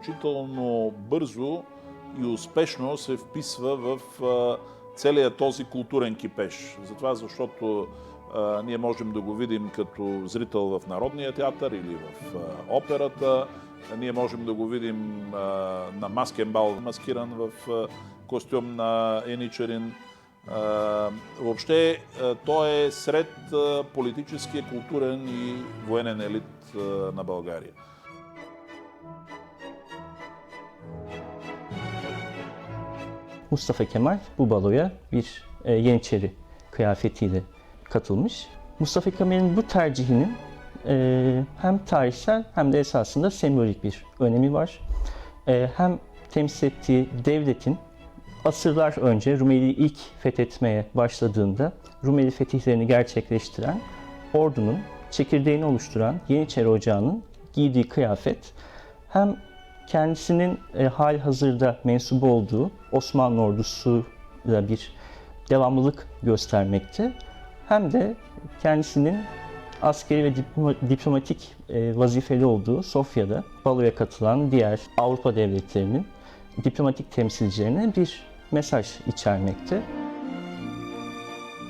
изключително бързо и успешно се вписва в а, целият този културен кипеж. Затова, защото а, ние можем да го видим като зрител в Народния театър или в а, операта. Ние можем да го видим а, на маскен бал, маскиран в а, костюм на Еничерин. А, въобще а, той е сред а, политическия, културен и военен елит а, на България. Mustafa Kemal bu baloya bir e, Yeniçeri kıyafetiyle katılmış. Mustafa Kemal'in bu tercihinin e, hem tarihsel hem de esasında sembolik bir önemi var. E, hem temsil ettiği devletin asırlar önce Rumeli'yi ilk fethetmeye başladığında Rumeli fetihlerini gerçekleştiren ordunun çekirdeğini oluşturan Yeniçeri Ocağı'nın giydiği kıyafet hem kendisinin e, hali hazırda mensubu olduğu Osmanlı ordusuyla bir devamlılık göstermekte hem de kendisinin askeri ve diploma- diplomatik e, vazifeli olduğu Sofya'da baloya katılan diğer Avrupa devletlerinin diplomatik temsilcilerine bir mesaj içermekte.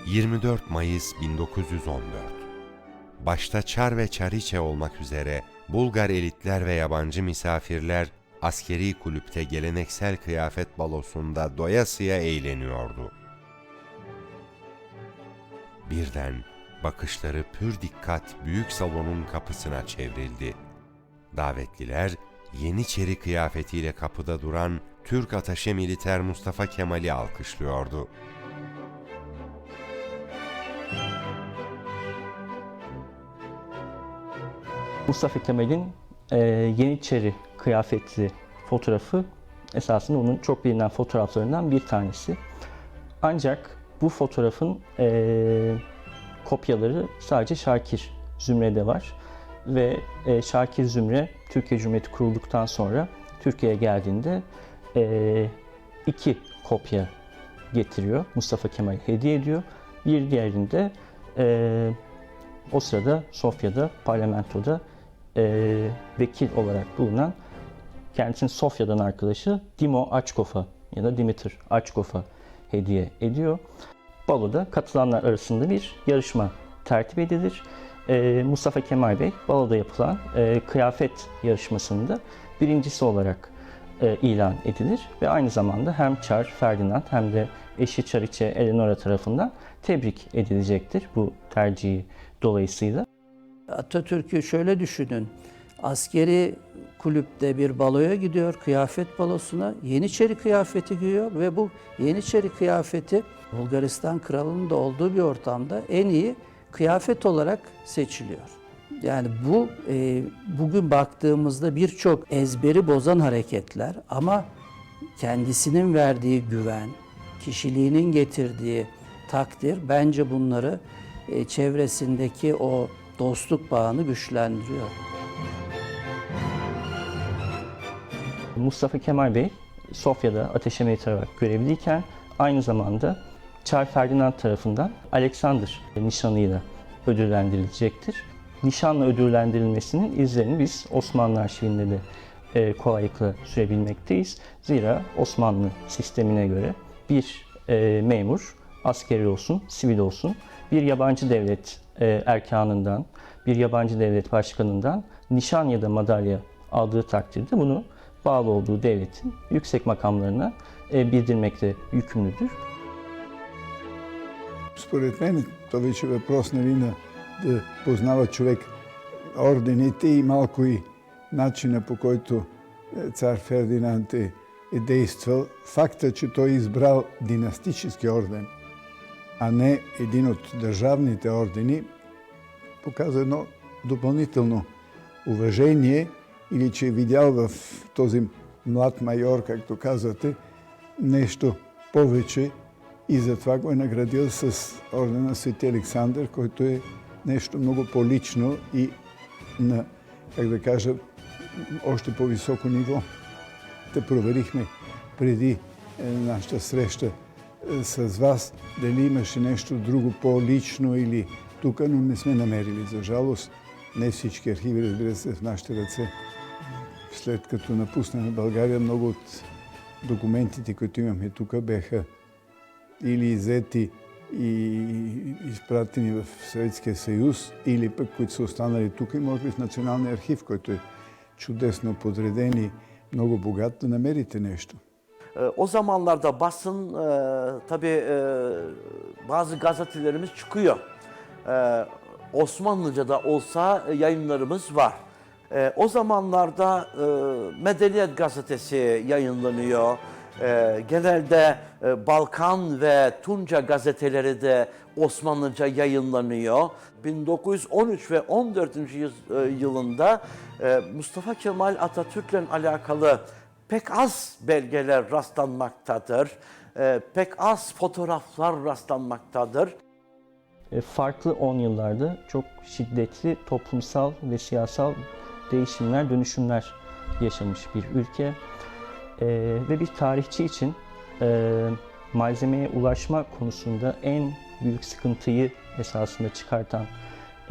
24 Mayıs 1914 Başta Çar ve Çariçe olmak üzere Bulgar elitler ve yabancı misafirler askeri kulüpte geleneksel kıyafet balosunda doyasıya eğleniyordu. Birden bakışları pür dikkat büyük salonun kapısına çevrildi. Davetliler Yeniçeri kıyafetiyle kapıda duran Türk Ataşe Militer Mustafa Kemal'i alkışlıyordu. Mustafa Kemal'in e, Yeniçeri kıyafetli fotoğrafı esasında onun çok bilinen fotoğraflarından bir tanesi. Ancak bu fotoğrafın e, kopyaları sadece Şakir Zümre'de var. Ve e, Şakir Zümre Türkiye Cumhuriyeti kurulduktan sonra Türkiye'ye geldiğinde e, iki kopya getiriyor. Mustafa Kemal hediye ediyor. Bir diğerinde e, o sırada Sofya'da, parlamentoda e, vekil olarak bulunan kendisinin Sofya'dan arkadaşı Dimo Açkov'a ya da Dimitr Açkov'a hediye ediyor. Baloda katılanlar arasında bir yarışma tertip edilir. E, Mustafa Kemal Bey baloda yapılan e, kıyafet yarışmasında birincisi olarak e, ilan edilir ve aynı zamanda hem Çar Ferdinand hem de eşi Çariçe Eleonora tarafından tebrik edilecektir bu tercihi dolayısıyla. Atatürk'ü şöyle düşünün. Askeri kulüpte bir baloya gidiyor, kıyafet balosuna. Yeniçeri kıyafeti giyiyor ve bu Yeniçeri kıyafeti Bulgaristan kralının da olduğu bir ortamda en iyi kıyafet olarak seçiliyor. Yani bu e, bugün baktığımızda birçok ezberi bozan hareketler ama kendisinin verdiği güven, kişiliğinin getirdiği takdir bence bunları e, çevresindeki o dostluk bağını güçlendiriyor. Mustafa Kemal Bey Sofya'da ateş emniyeti olarak görevliyken aynı zamanda Çar Ferdinand tarafından Alexander nişanıyla ödüllendirilecektir. Nişanla ödüllendirilmesinin izlerini biz Osmanlı arşivinde de e, kolaylıkla sürebilmekteyiz. Zira Osmanlı sistemine göre bir e, memur, askeri olsun, sivil olsun, bir yabancı devlet e, erkanından, bir yabancı devlet başkanından nişan ya da madalya aldığı takdirde bunu bağlı olduğu devletin yüksek makamlarına e, bildirmekte yükümlüdür. Според мен то вече е въпрос нали, на да познава човек ордените и малко и начина по който е, цар Фердинанд е, е действал. Факта, че той е избрал династически орден, а не един от държавните ордени, показва едно допълнително уважение или че е видял в този млад майор, както казвате, нещо повече и затова го е наградил с ордена Свети Александър, който е нещо много по-лично и на, как да кажа, още по-високо ниво. Те проверихме преди е, нашата среща с вас дали имаше нещо друго по-лично или тук, но не сме намерили. За жалост, не всички архиви, разбира се, в нашите ръце. след като напуснахме България, много от документите, които имахме тук, бяха или иззети и изпратени в Съветския съюз, или пък които са останали тук и може би в Националния arхив, който е чудесно подреден и много богат, да намерите нещо. E, O zamanlarda basın e, tabii e, bazı gazetelerimiz çıkıyor. E, Osmanlıca'da olsa yayınlarımız var. E, o zamanlarda e, Medeniyet Gazetesi yayınlanıyor. E, genelde e, Balkan ve Tunca gazeteleri de Osmanlıca yayınlanıyor. 1913 ve 14. yüz- e, yılında e, Mustafa Kemal Atatürk'le alakalı pek az belgeler rastlanmaktadır. E, pek az fotoğraflar rastlanmaktadır. E, farklı 10 yıllarda çok şiddetli toplumsal ve siyasal değişimler, dönüşümler yaşamış bir ülke. E, ve bir tarihçi için e, malzemeye ulaşma konusunda en büyük sıkıntıyı esasında çıkartan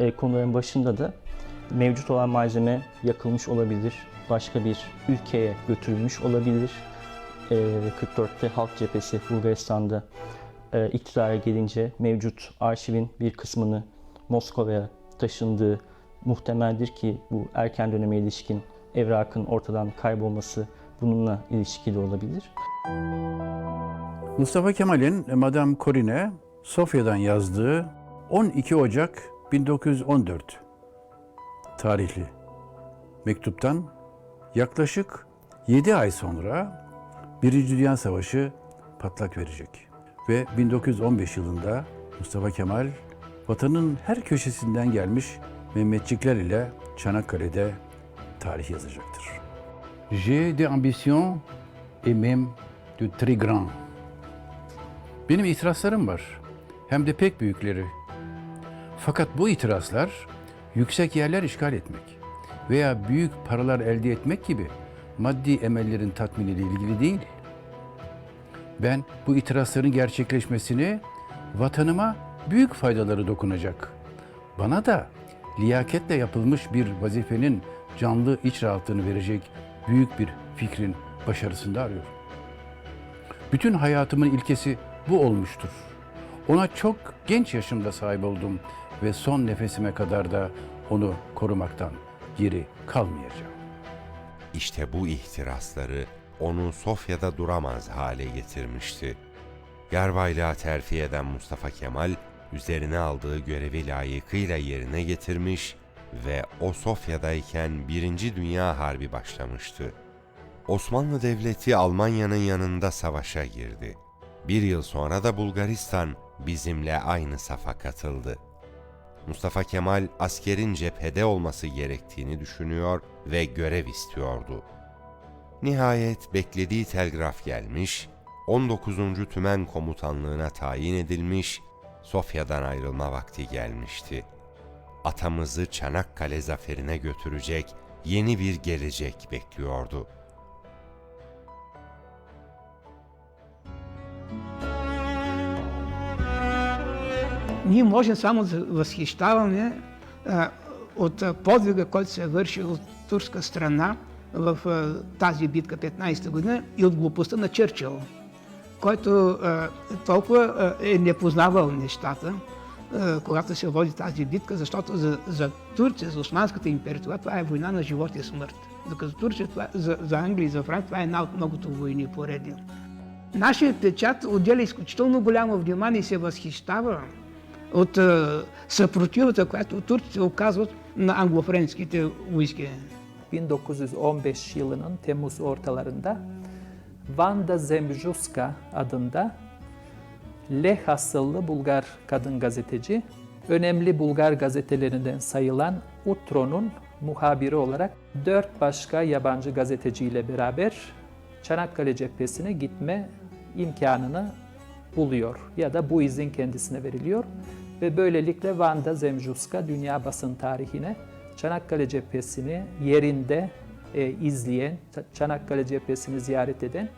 e, konuların başında da mevcut olan malzeme yakılmış olabilir, başka bir ülkeye götürülmüş olabilir. E, 44'te Halk Cephesi Bulgaristan'da e, iktidara gelince mevcut arşivin bir kısmını Moskova'ya taşındığı muhtemeldir ki bu erken döneme ilişkin evrakın ortadan kaybolması bununla ilişkili olabilir. Mustafa Kemal'in Madame Corinne Sofya'dan yazdığı 12 Ocak 1914 tarihli mektuptan yaklaşık 7 ay sonra Birinci Dünya Savaşı patlak verecek. Ve 1915 yılında Mustafa Kemal vatanın her köşesinden gelmiş Mehmetçikler ile Çanakkale'de tarih yazacaktır. J'ai des ambitions et même de très grands. Benim itirazlarım var. Hem de pek büyükleri. Fakat bu itirazlar yüksek yerler işgal etmek veya büyük paralar elde etmek gibi maddi emellerin tatminiyle ilgili değil. Ben bu itirazların gerçekleşmesini vatanıma büyük faydaları dokunacak. Bana da liyaketle yapılmış bir vazifenin canlı iç rahatlığını verecek büyük bir fikrin başarısında arıyorum. Bütün hayatımın ilkesi bu olmuştur. Ona çok genç yaşımda sahip oldum ve son nefesime kadar da onu korumaktan geri kalmayacağım. İşte bu ihtirasları onu Sofya'da duramaz hale getirmişti. Yarbaylığa terfi eden Mustafa Kemal, üzerine aldığı görevi layıkıyla yerine getirmiş ve o Sofya'dayken Birinci Dünya Harbi başlamıştı. Osmanlı Devleti Almanya'nın yanında savaşa girdi. Bir yıl sonra da Bulgaristan bizimle aynı safa katıldı. Mustafa Kemal askerin cephede olması gerektiğini düşünüyor ve görev istiyordu. Nihayet beklediği telgraf gelmiş, 19. Tümen Komutanlığına tayin edilmiş, Sofya'dan ayrılma vakti gelmişti. Atamızı Çanakkale zaferine götürecek yeni bir gelecek bekliyordu. Ние можем само да възхищаваме а, от подвига, който се е вършил от турска страна в а, тази битка 15-та година и от глупостта на Черчил, който а, толкова е не познавал нещата, когато се води тази битка, защото за, за Турция, за Османската империя, това, това е война на живот и смърт. Докато Турция, това, за, за Англия и за Франк, това е една от многото войни поредни. Нашият печат отделя изключително голямо внимание и се възхищава от а, съпротивата, която турците оказват на англофренските войски. 1915 yılının Temmuz ortalarında Vanda Zemjuska adında Leh asıllı Bulgar kadın gazeteci, önemli Bulgar gazetelerinden sayılan Utro'nun muhabiri olarak dört başka yabancı gazeteciyle beraber Çanakkale cephesine gitme imkanını buluyor ya da bu izin kendisine veriliyor ve böylelikle Vanda Zemjuska dünya basın tarihine Çanakkale cephesini yerinde e, izleyen, Çanakkale cephesini ziyaret eden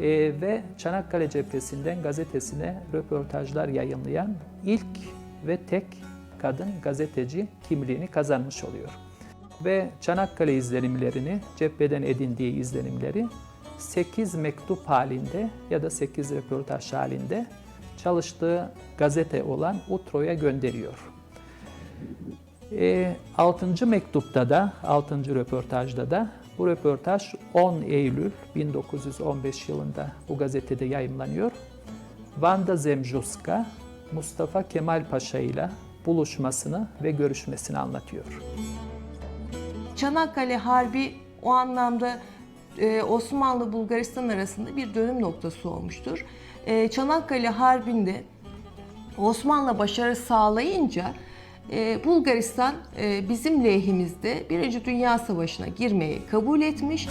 e, ve Çanakkale cephesinden gazetesine röportajlar yayınlayan ilk ve tek kadın gazeteci kimliğini kazanmış oluyor. ve Çanakkale izlenimlerini, cepheden edindiği izlenimleri 8 mektup halinde ya da 8 röportaj halinde çalıştığı gazete olan Utro'ya gönderiyor. E, 6. mektupta da, 6. röportajda da bu röportaj 10 Eylül 1915 yılında bu gazetede yayımlanıyor. Vanda Zemjuska, Mustafa Kemal Paşa ile buluşmasını ve görüşmesini anlatıyor. Çanakkale Harbi o anlamda e, Osmanlı Bulgaristan arasında bir dönüm noktası olmuştur. E, Çanakkale Harbi'nde Osmanlı başarı sağlayınca e, Bulgaristan e, bizim lehimizde Birinci Dünya Savaşı'na girmeyi kabul etmiş.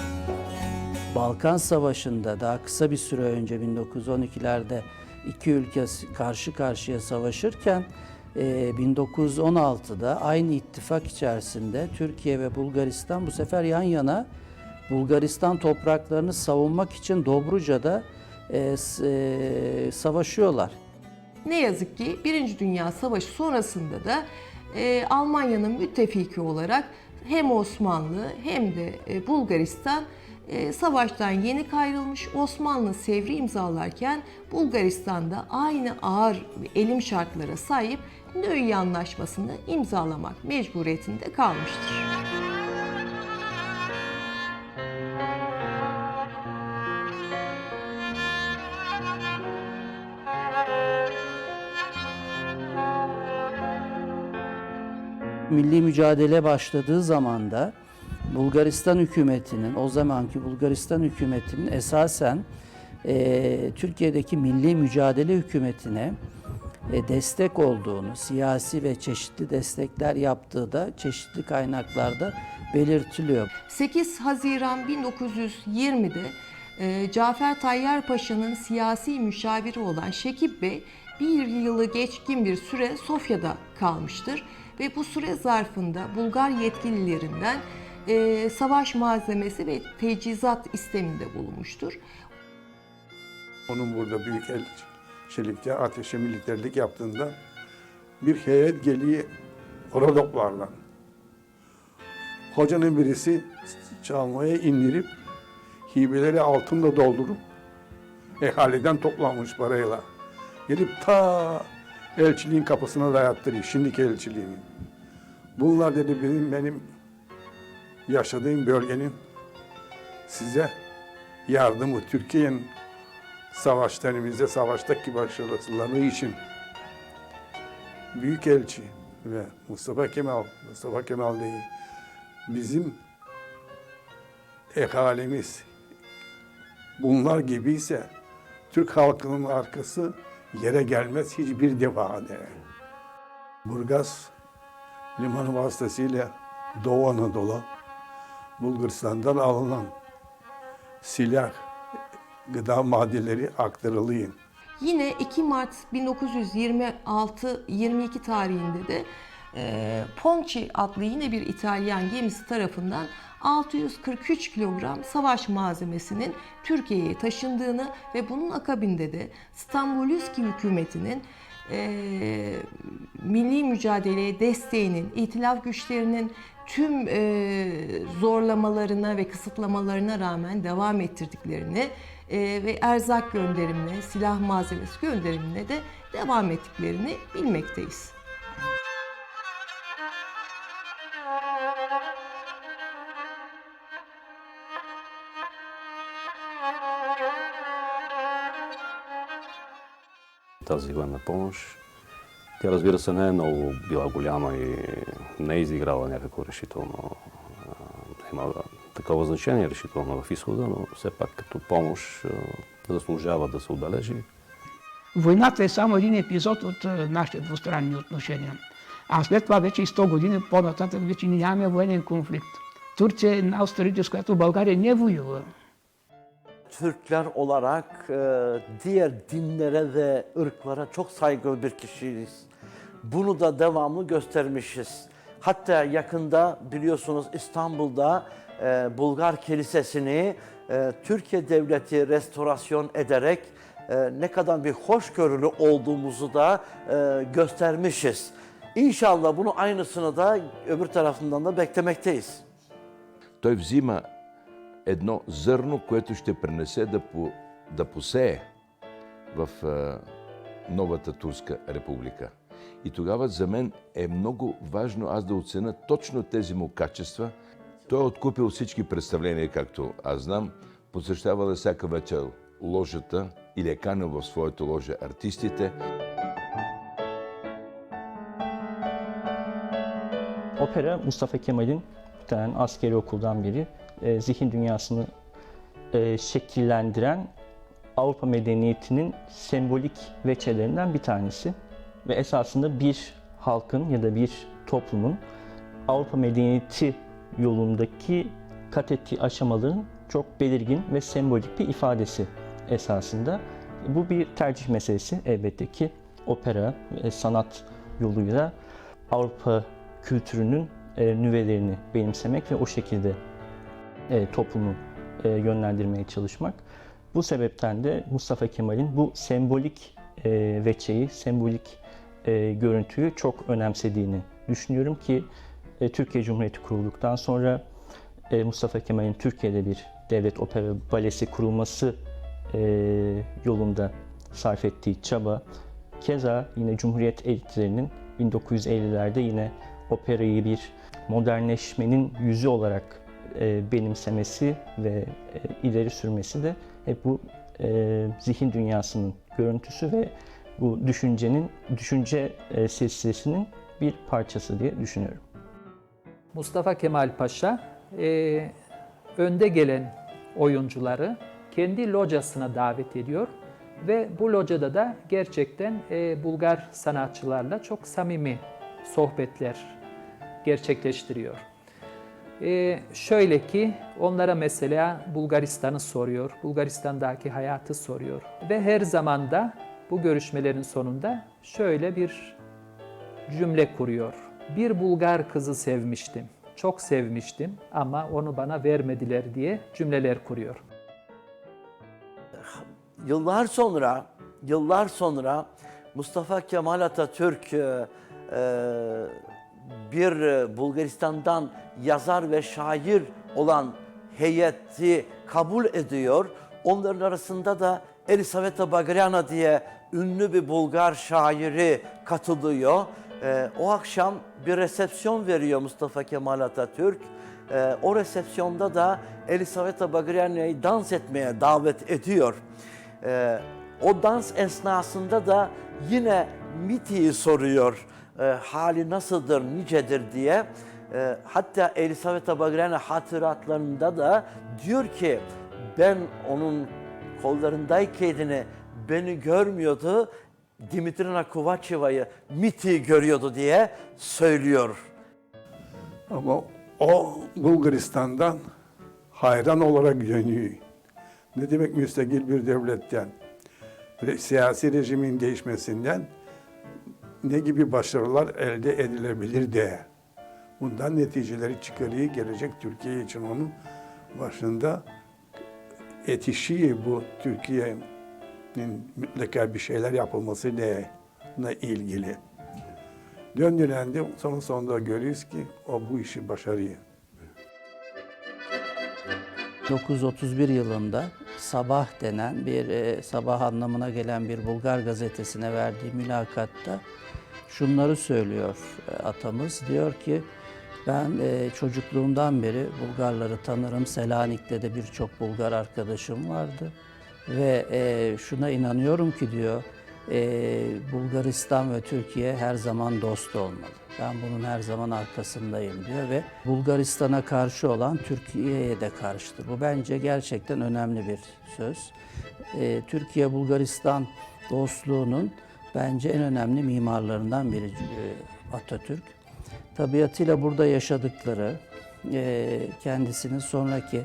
Balkan Savaşı'nda daha kısa bir süre önce 1912'lerde iki ülke karşı karşıya savaşırken e, 1916'da aynı ittifak içerisinde Türkiye ve Bulgaristan bu sefer yan yana Bulgaristan topraklarını savunmak için Dobruca'da e, e, savaşıyorlar. Ne yazık ki Birinci Dünya Savaşı sonrasında da e, Almanya'nın müttefiki olarak hem Osmanlı hem de e, Bulgaristan e, savaştan yeni kayrılmış Osmanlı sevri imzalarken Bulgaristan'da aynı ağır elim şartlara sahip Nöy Anlaşması'nı imzalamak mecburiyetinde kalmıştır. Milli mücadele başladığı zaman da Bulgaristan hükümetinin, o zamanki Bulgaristan hükümetinin esasen eee, Türkiye'deki milli mücadele hükümetine e, destek olduğunu, siyasi ve çeşitli destekler yaptığı da çeşitli kaynaklarda belirtiliyor. 8 Haziran 1920'de e, Cafer Tayyar Paşa'nın siyasi müşaviri olan Şekip Bey bir yılı geçkin bir süre Sofya'da kalmıştır ve bu süre zarfında Bulgar yetkililerinden e, savaş malzemesi ve tecizat isteminde bulunmuştur. Onun burada büyük elçilikte ateşe militerlik yaptığında bir heyet geliyor Rodoplarla. Hocanın birisi çalmaya indirip hibeleri altında doldurup ehaliden toplanmış parayla. Gelip ta elçiliğin kapısına dayattırıyor. Şimdiki elçiliğin. Bunlar dedi benim, benim yaşadığım bölgenin size yardımı Türkiye'nin savaşlarımızda, savaştaki başarıları için Büyükelçi ve Mustafa Kemal, Mustafa Kemal değil, bizim ehalimiz bunlar gibiyse Türk halkının arkası yere gelmez hiçbir defade. Burgaz limanı vasıtasıyla Doğu Anadolu, Bulgaristan'dan alınan silah, gıda maddeleri aktarılıyor. Yine 2 Mart 1926-22 tarihinde de e, Ponchi adlı yine bir İtalyan gemisi tarafından 643 kilogram savaş malzemesinin Türkiye'ye taşındığını ve bunun akabinde de Stambulüski hükümetinin e, milli mücadeleye desteğinin, itilaf güçlerinin tüm e, zorlamalarına ve kısıtlamalarına rağmen devam ettirdiklerini e, ve erzak gönderimine, silah malzemesi gönderimine de devam ettiklerini bilmekteyiz. Тази военна помощ. Тя разбира се не е много била голяма и не е изиграла някакво решително, има такова значение решително в изхода, но все пак като помощ заслужава да се отбележи. Войната е само един епизод от нашите двустранни отношения. А след това вече и 100 години по-нататък вече нямаме военен конфликт. Турция е една от страните, с която България не воюва. Türkler olarak e, diğer dinlere ve ırklara çok saygılı bir kişiyiz. Bunu da devamlı göstermişiz. Hatta yakında biliyorsunuz İstanbul'da e, Bulgar Kilisesi'ni e, Türkiye Devleti restorasyon ederek ne kadar bir hoşgörülü olduğumuzu da göstermişiz. İnşallah bunu aynısını da öbür tarafından da beklemekteyiz. Tövzima едно зърно, което ще пренесе да, по, да посее в а, новата Турска република. И тогава за мен е много важно аз да оценя точно тези му качества. Той е откупил всички представления, както аз знам. Посещавал е всяка вечер ложата или е канил в своята ложа артистите. Opera Mustafa Kemal'in bir tane askeri okuldan biri. E, zihin dünyasını e, şekillendiren Avrupa medeniyetinin sembolik veçelerinden bir tanesi. Ve esasında bir halkın ya da bir toplumun Avrupa medeniyeti yolundaki kat ettiği aşamaların çok belirgin ve sembolik bir ifadesi esasında. Bu bir tercih meselesi elbette ki opera ve sanat yoluyla Avrupa kültürünün e, nüvelerini benimsemek ve o şekilde e, toplumu e, yönlendirmeye çalışmak. Bu sebepten de Mustafa Kemal'in bu sembolik e, veçeyi, sembolik e, görüntüyü çok önemsediğini düşünüyorum ki e, Türkiye Cumhuriyeti kurulduktan sonra e, Mustafa Kemal'in Türkiye'de bir devlet opera balesi kurulması e, yolunda sarf ettiği çaba, keza yine Cumhuriyet elitlerinin 1950'lerde yine operayı bir modernleşmenin yüzü olarak e, benimsemesi ve e, ileri sürmesi de hep bu e, zihin dünyasının görüntüsü ve bu düşüncenin, düşünce e, silsilesinin bir parçası diye düşünüyorum. Mustafa Kemal Paşa e, önde gelen oyuncuları kendi locasına davet ediyor ve bu locada da gerçekten e, Bulgar sanatçılarla çok samimi sohbetler gerçekleştiriyor. E, şöyle ki onlara mesela Bulgaristan'ı soruyor, Bulgaristan'daki hayatı soruyor ve her zaman da bu görüşmelerin sonunda şöyle bir cümle kuruyor. Bir Bulgar kızı sevmiştim, çok sevmiştim ama onu bana vermediler diye cümleler kuruyor. Yıllar sonra, yıllar sonra Mustafa Kemal Atatürk e, e, bir e, Bulgaristan'dan yazar ve şair olan heyeti kabul ediyor. Onların arasında da Elisaveta Bagriana diye ünlü bir Bulgar şairi katılıyor. E, o akşam bir resepsiyon veriyor Mustafa Kemal Atatürk. E, o resepsiyonda da Elisaveta Bagriana'yı dans etmeye davet ediyor. Ee, o dans esnasında da yine Miti'yi soruyor. Ee, hali nasıldır, nicedir diye. Ee, hatta Elisaveta Bagriana hatıratlarında da diyor ki ben onun kollarındayken beni görmüyordu. Dimitrina Kovacheva'yı Miti'yi görüyordu diye söylüyor. Ama o Bulgaristan'dan hayran olarak dönüyor. Ne demek müstakil bir devletten, siyasi rejimin değişmesinden ne gibi başarılar elde edilebilir diye. Bundan neticeleri çıkarıyor gelecek Türkiye için onun başında yetişiyor bu Türkiye'nin mutlaka bir şeyler yapılması diye ilgili. Döndüğünde son sonunda görüyoruz ki o bu işi başarıyor. 1931 yılında Sabah denen bir e, sabah anlamına gelen bir Bulgar gazetesine verdiği mülakatta şunları söylüyor e, atamız. Diyor ki ben e, çocukluğumdan beri Bulgarları tanırım. Selanik'te de birçok Bulgar arkadaşım vardı. Ve e, şuna inanıyorum ki diyor e, Bulgaristan ve Türkiye her zaman dost olmalı. Ben bunun her zaman arkasındayım diyor ve Bulgaristan'a karşı olan Türkiye'ye de karşıdır. Bu bence gerçekten önemli bir söz. Ee, Türkiye-Bulgaristan dostluğunun bence en önemli mimarlarından biri e, Atatürk. Tabiatıyla burada yaşadıkları, e, kendisinin sonraki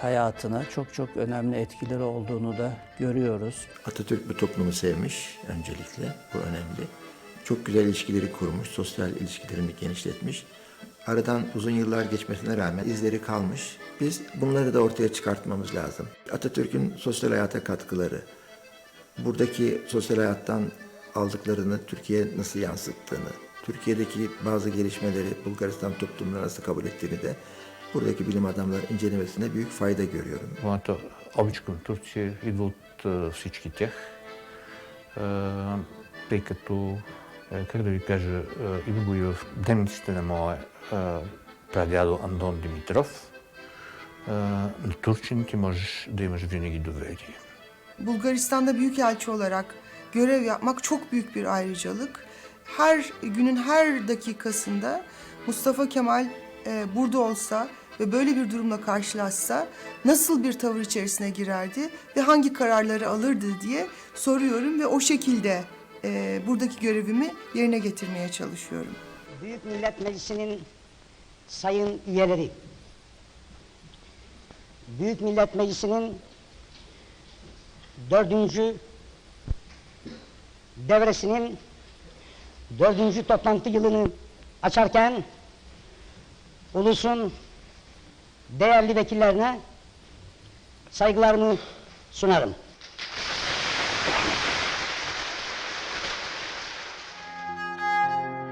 hayatına çok çok önemli etkileri olduğunu da görüyoruz. Atatürk bu toplumu sevmiş öncelikle, bu önemli. Çok güzel ilişkileri kurmuş, sosyal ilişkilerini genişletmiş. Aradan uzun yıllar geçmesine rağmen izleri kalmış. Biz bunları da ortaya çıkartmamız lazım. Atatürk'ün sosyal hayata katkıları, buradaki sosyal hayattan aldıklarını Türkiye'ye nasıl yansıttığını, Türkiye'deki bazı gelişmeleri Bulgaristan toplumları nasıl kabul ettiğini de buradaki bilim adamları incelemesine büyük fayda görüyorum. Моята обич към Турция идва от а, всички тях, а, тъй като, kako da vi kaže, Ibugujev demistene moje pradjado Anton Dimitrov, eh, na Turčinki možeš da imaš vjenegi doverije. Bulgaristan'da büyükelçi olarak görev yapmak çok büyük bir ayrıcalık. Her günün her dakikasında Mustafa Kemal e, burada olsa ve böyle bir durumla karşılaşsa nasıl bir tavır içerisine girerdi ve hangi kararları alırdı diye soruyorum ve o şekilde e, buradaki görevimi yerine getirmeye çalışıyorum. Büyük Millet Meclisi'nin sayın üyeleri, Büyük Millet Meclisi'nin dördüncü devresinin dördüncü toplantı yılını açarken ulusun değerli vekillerine saygılarımı sunarım.